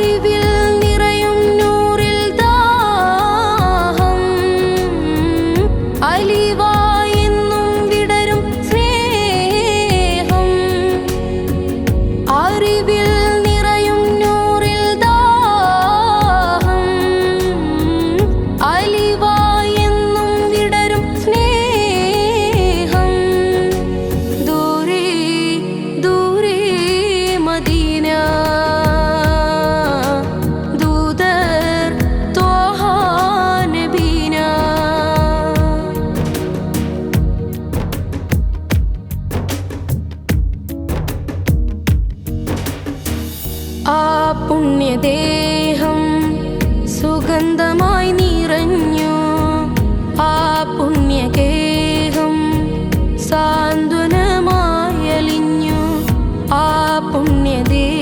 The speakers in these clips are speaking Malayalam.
I believe. ആ പുണ്യദേഹം സുഗന്ധമായി നിറഞ്ഞു. ആ പുണ്യഗേഹം സാന്ത്വനമായലിഞ്ഞു ആ പുണ്യദേഹം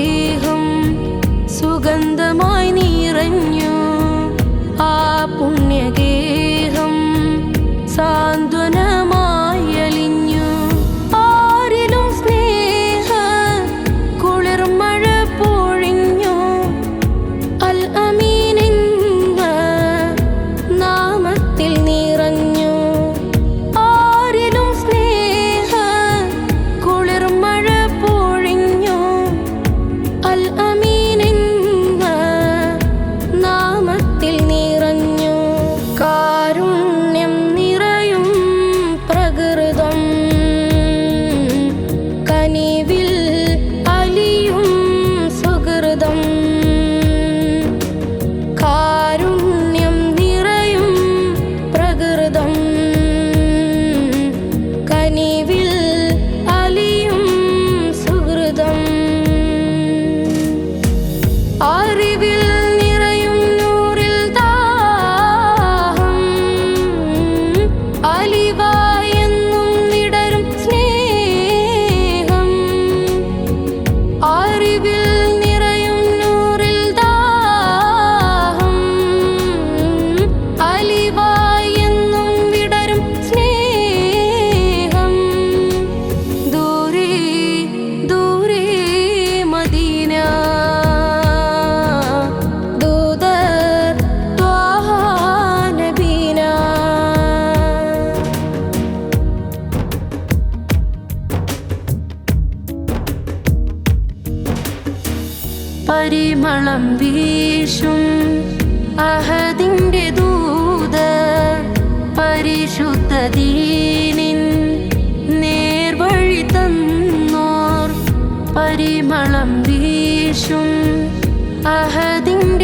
പരിമളം വീശും അഹതിന്റെ ദൂത പരിശുദ്ധ ദീനിൻ നേർവഴി തന്നോർ പരിമളം വീശും അഹതിന്റെ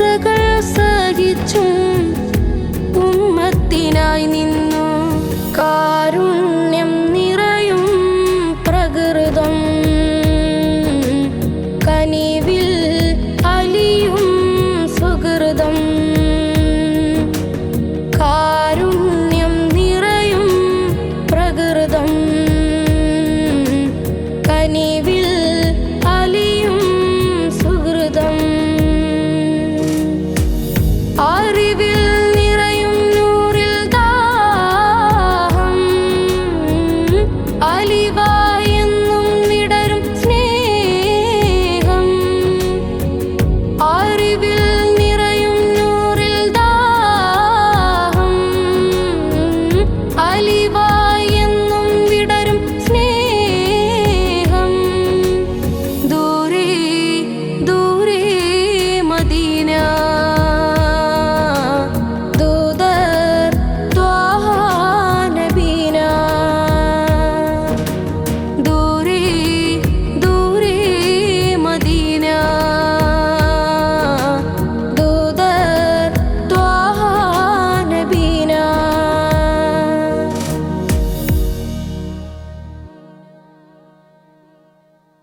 അവസ്ഥകൾ സഹിച്ചും ഉമ്മത്തിനായി നിന്ന